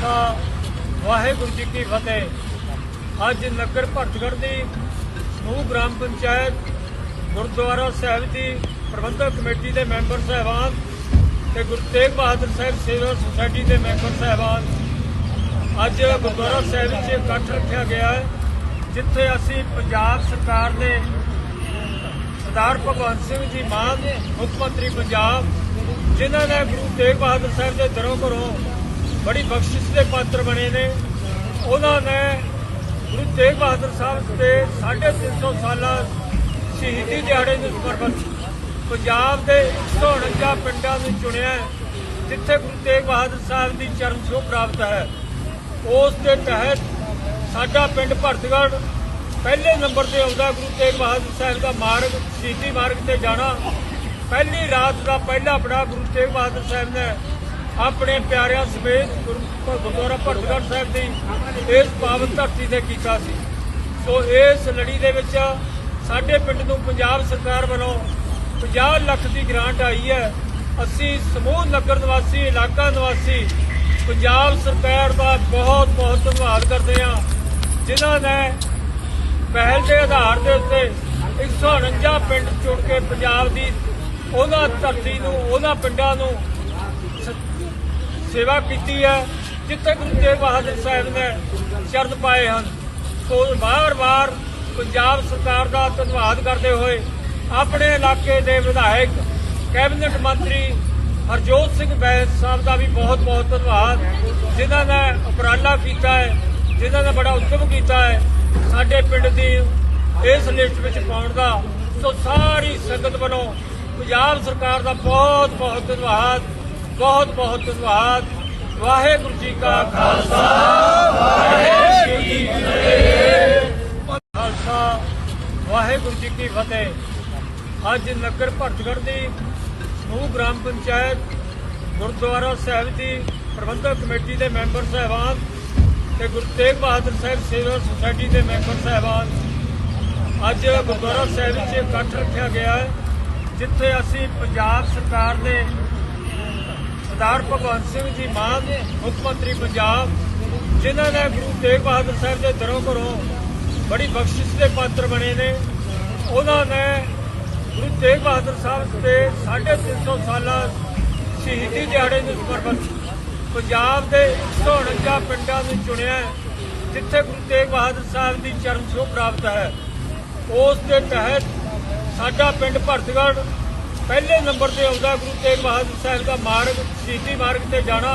ਖਾਲਸਾ, ਵਾਹਿਗੁਰੂ ਜੀ ਕੀ ਫਤਿਹ। ਅੱਜ ਨਗਰ ਭਰਤਗੜ੍ਹ ਦੀ ਸਮੂਹ ਗ੍ਰਾਮ ਪੰਚਾਇਤ, ਗੁਰਦੁਆਰਾ ਸਾਹਿਬ ਦੀ ਪ੍ਰਬੰਧਕ ਕਮੇਟੀ ਦੇ ਮੈਂਬਰ ਸਹਿਬਾਨ ਤੇ ਗੁਰੂ ਤੇਗ ਬਹਾਦਰ ਸਾਹਿਬ ਸੇਵਾ ਸੁਸਾਇਟੀ ਦੇ ਮੈਂਬਰ ਸਹਿਬਾਨ। ਅੱਜ ਗੁਰਦੁਆਰਾ ਸਾਹਿਬ ਵਿੱਚ ਇਕੱਠ ਰੱਖਿਆ ਗਿਆ ਹੈ, ਜਿੱਥੇ ਅਸੀਂ ਪੰਜਾਬ ਸਰਕਾਰ ਦੇ ਸਰਦਾਰ ਭਗਵੰਤ ਸਿੰਘ ਜੀ ਮਾਨ, ਮੁੱਖ ਮੰਤਰੀ ਪੰਜਾਬ, ਜਿਨ੍ਹਾਂ ਨੇ ਗੁਰੂ ਤੇਗ ਬਹਾਦਰ ਸਾਹਿਬ ਦੇ ਦਰੋਂ ਘਰੋਂ ਬੜੀ ਬਖਸ਼ਿਸ਼ ਦੇ ਪਾਤਰ ਬਣੇ ਨੇ। ਉਹਨਾਂ ਨੇ ਗੁਰੂ ਤੇਗ ਬਹਾਦਰ ਸਾਹਿਬ ਦੇ 350 ਸਾਲਾ ਸ਼ਹੀਦੀ ਦਿਹਾੜੇ ਨੂੰ ਸਮਰਪਿਤ ਪੰਜਾਬ ਦੇ 149 ਪਿੰਡਾਂ ਨੂੰ ਚੁਣਿਆ ਜਿੱਥੇ ਗੁਰੂ ਤੇਗ ਬਹਾਦਰ ਸਾਹਿਬ ਦੀ ਚਰਨ ਛੋਹ ਪ੍ਰਾਪਤ ਹੈ। ਉਸ ਦੇ ਤਹਿਤ ਸਾਡਾ ਪਿੰਡ ਭਰਤਗੜ੍ਹ ਪਹਿਲੇ ਨੰਬਰ ਤੇ ਆਉਂਦਾ ਗੁਰੂ ਤੇਗ ਬਹਾਦਰ ਸਾਹਿਬ ਦਾ ਮਾਰਗ, ਸ਼ਹੀਦੀ ਮਾਰਗ ਤੇ ਜਾਣਾ। ਪਹਿਲੀ ਰਾਤ ਦਾ ਪਹਿਲਾ ਪੜਾ ਗੁਰੂ ਤੇਗ ਬਹਾਦਰ ਸਾਹਿਬ ਨੇ ਆਪਣੇ ਪਿਆਰਿਆਂ ਸਮੇਤ ਗੁਰੂ ਗੁਰਦੁਆਰਾ ਭਰਤਗੜ੍ਹ ਸਾਹਿਬ ਦੀ ਇਸ ਪਾਵਨ ਧਰਤੀ ਤੇ ਕੀਤਾ ਸੀ। ਸੋ ਇਸ ਲੜੀ ਦੇ ਵਿੱਚ ਸਾਡੇ ਪਿੰਡ ਨੂੰ ਪੰਜਾਬ ਸਰਕਾਰ ਵੱਲੋਂ 50 ਲੱਖ ਦੀ ਗ੍ਰਾਂਟ ਆਈ ਹੈ। ਅਸੀਂ ਸਮੂਹ ਨਗਰ ਨਿਵਾਸੀ, ਇਲਾਕਾ ਨਿਵਾਸੀ, ਪੰਜਾਬ ਸਰਕਾਰ ਦਾ ਬਹੁਤ ਬਹੁਤ ਧੰਨਵਾਦ ਕਰਦੇ ਹਾਂ, ਜਿਨ੍ਹਾਂ ਨੇ ਪਹਿਲ ਦੇ ਆਧਾਰ ਦੇ ਉੱਤੇ 149 ਪਿੰਡ ਚੁਣ ਕੇ ਪੰਜਾਬ ਦੀ ਉਹਨਾਂ ਧਰਤੀ ਨੂੰ, ਉਹਨਾਂ ਪਿੰਡਾਂ ਨੂੰ ਸੇਵਾ ਕੀਤੀ ਹੈ, ਜਿੱਥੇ ਗੁਰੂ ਤੇਗ ਬਹਾਦਰ ਸਾਹਿਬ ਨੇ ਸ਼ਰਨ ਪਾਏ ਹਨ। ਸੋ ਵਾਰ-ਵਾਰ ਪੰਜਾਬ ਸਰਕਾਰ ਦਾ ਧੰਨਵਾਦ ਕਰਦੇ ਹੋਏ ਆਪਣੇ ਇਲਾਕੇ ਦੇ ਵਿਧਾਇਕ, ਕੈਬਨਿਟ ਮੰਤਰੀ ਹਰਜੋਤ ਸਿੰਘ ਬੈਂਸ ਸਾਹਿਬ ਦਾ ਵੀ ਬਹੁਤ-ਬਹੁਤ ਧੰਨਵਾਦ, ਜਿਨ੍ਹਾਂ ਨੇ ਉਪਰਾਲਾ ਕੀਤਾ ਹੈ, ਜਿਨ੍ਹਾਂ ਨੇ ਬੜਾ ਉਦਮ ਕੀਤਾ ਹੈ ਸਾਡੇ ਪਿੰਡ ਦੀ ਇਸ ਲਿਸਟ ਵਿੱਚ ਪਾਉਣ ਦਾ। ਸੋ ਸਾਰੀ ਸੰਗਤ ਵੱਲੋਂ ਪੰਜਾਬ ਸਰਕਾਰ ਦਾ ਬਹੁਤ-ਬਹੁਤ ਧੰਨਵਾਦ। ਬਹੁਤ-ਬਹੁਤ ਧੰਨਵਾਦ। ਵਾਹਿਗੁਰੂ ਜੀ ਕਾ ਖਾਲਸਾ। ਵਾਹਿਗੁਰੂ ਜੀ ਕੀ ਫਤਿਹ ਖਾਲਸਾ। ਵਾਹਿਗੁਰੂ ਜੀ ਕੀ ਫਤਿਹ। ਅੱਜ ਨਗਰ ਭਰਤਗੜ੍ਹ ਦੀ ਸਮੂਹ ਗ੍ਰਾਮ ਪੰਚਾਇਤ, ਗੁਰਦੁਆਰਾ ਸਾਹਿਬ ਦੀ ਪ੍ਰਬੰਧਕ ਕਮੇਟੀ ਦੇ ਮੈਂਬਰ ਸਹਿਬਾਨ ਤੇ ਗੁਰੂ ਤੇਗ ਬਹਾਦਰ ਸਾਹਿਬ ਸੇਵਾ ਸੁਸਾਇਟੀ ਦੇ ਮੈਂਬਰ ਸਹਿਬਾਨ। ਅੱਜ ਗੁਰਦੁਆਰਾ ਸਾਹਿਬ ਵਿੱਚ ਇਕੱਠ ਰੱਖਿਆ ਗਿਆ ਹੈ, ਜਿੱਥੇ ਅਸੀਂ ਪੰਜਾਬ ਸਰਕਾਰ ਦੇ ਸਰਦਾਰ ਭਗਵੰਤ ਸਿੰਘ ਜੀ ਮਾਨ, ਮੁੱਖ ਮੰਤਰੀ ਪੰਜਾਬ, ਜਿਨ੍ਹਾਂ ਨੇ ਗੁਰੂ ਤੇਗ ਬਹਾਦਰ ਸਾਹਿਬ ਦੇ ਦਰੋਂ ਘਰੋਂ ਬੜੀ ਬਖਸ਼ਿਸ਼ ਦੇ ਪਾਤਰ ਬਣੇ ਨੇ। ਉਹਨਾਂ ਨੇ ਗੁਰੂ ਤੇਗ ਬਹਾਦਰ ਸਾਹਿਬ ਦੇ 350 ਸਾਲਾਂ ਸ਼ਹੀਦੀ ਦਿਹਾੜੇ ਨੂੰ ਸਮਰਪਿਤ ਪੰਜਾਬ ਦੇ 149 ਪਿੰਡਾਂ ਨੂੰ ਚੁਣਿਆ ਜਿੱਥੇ ਗੁਰੂ ਤੇਗ ਬਹਾਦਰ ਸਾਹਿਬ ਦੀ ਚਰਨ ਛੋਹ ਪ੍ਰਾਪਤ ਹੈ। ਉਸ ਦੇ ਤਹਿਤ ਸਾਡਾ ਪਿੰਡ ਭਰਤਗੜ੍ਹ ਪਹਿਲੇ ਨੰਬਰ ਤੇ ਆਉਂਦਾ ਗੁਰੂ ਤੇਗ ਬਹਾਦਰ ਸਾਹਿਬ ਦਾ ਮਾਰਗ, ਸ਼ਹੀਦੀ ਮਾਰਗ ਤੇ ਜਾਣਾ।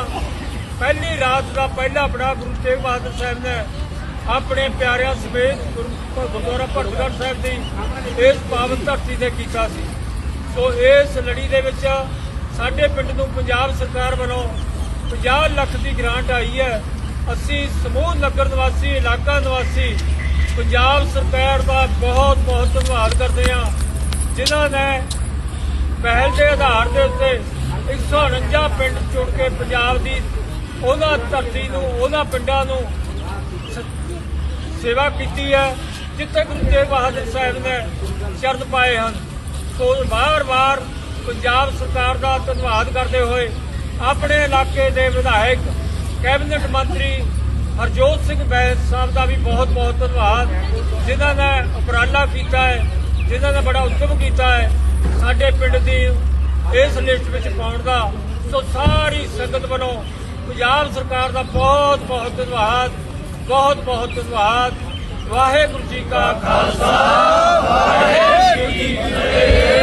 ਪਹਿਲੀ ਰਾਤ ਦਾ ਪਹਿਲਾ ਪੜਾ ਗੁਰੂ ਤੇਗ ਬਹਾਦਰ ਸਾਹਿਬ ਨੇ ਆਪਣੇ ਪਿਆਰਿਆਂ ਸਮੇਤ ਗੁਰੂ ਗੁਰਦੁਆਰਾ ਭਰਤਗੜ੍ਹ ਸਾਹਿਬ ਦੀ ਇਸ ਪਾਵਨ ਧਰਤੀ ਤੇ ਕੀਤਾ ਸੀ। ਸੋ ਇਸ ਲੜੀ ਦੇ ਵਿੱਚ ਸਾਡੇ ਪਿੰਡ ਨੂੰ ਪੰਜਾਬ ਸਰਕਾਰ ਵੱਲੋਂ 50 ਲੱਖ ਦੀ ਗ੍ਰਾਂਟ ਆਈ ਹੈ। ਅਸੀਂ ਸਮੂਹ ਨਗਰ ਨਿਵਾਸੀ, ਇਲਾਕਾ ਨਿਵਾਸੀ ਪੰਜਾਬ ਸਰਕਾਰ ਦਾ ਬਹੁਤ ਬਹੁਤ ਧੰਨਵਾਦ ਕਰਦੇ ਹਾਂ। ਜਿਨ੍ਹਾਂ ਨੇ ਪਹਿਲ ਦੇ ਆਧਾਰ ਦੇ ਉੱਤੇ 149 ਪਿੰਡ ਚੁਣ ਕੇ ਪੰਜਾਬ ਦੀ ਉਹਨਾਂ ਧਰਤੀ ਨੂੰ, ਉਹਨਾਂ ਪਿੰਡਾਂ ਨੂੰ ਸੇਵਾ ਕੀਤੀ ਹੈ, ਜਿੱਥੇ ਗੁਰੂ ਤੇਗ ਬਹਾਦਰ ਸਾਹਿਬ ਨੇ ਸ਼ਰਨ ਪਾਏ ਹਨ। ਸੋ ਵਾਰ-ਵਾਰ ਪੰਜਾਬ ਸਰਕਾਰ ਦਾ ਧੰਨਵਾਦ ਕਰਦੇ ਹੋਏ ਆਪਣੇ ਇਲਾਕੇ ਦੇ ਵਿਧਾਇਕ, ਕੈਬਨਿਟ ਮੰਤਰੀ ਹਰਜੋਤ ਸਿੰਘ ਬੈਂਸ ਸਾਹਿਬ ਦਾ ਵੀ ਬਹੁਤ-ਬਹੁਤ ਧੰਨਵਾਦ, ਜਿਨ੍ਹਾਂ ਨੇ ਉਪਰਾਲਾ ਕੀਤਾ ਹੈ, ਜਿਨ੍ਹਾਂ ਨੇ ਬੜਾ ਉਦਮ ਕੀਤਾ ਹੈ। ਸਾਡੇ ਪਿੰਡ ਦੀ ਇਸ ਲਿਸਟ ਵਿੱਚ ਪਾਉਣ ਦਾ ਸੋ ਸਾਰੀ ਸੰਗਤ ਵੱਲੋਂ ਪੰਜਾਬ ਸਰਕਾਰ ਦਾ ਬਹੁਤ ਬਹੁਤ ਧੰਨਵਾਦ, ਬਹੁਤ ਬਹੁਤ ਧੰਨਵਾਦ। ਵਾਹਿਗੁਰੂ ਜੀ ਕਾ ਖਾਲਸਾ, ਵਾਹਿਗੁਰੂ ਜੀ ਕੀ ਫਤਿਹ।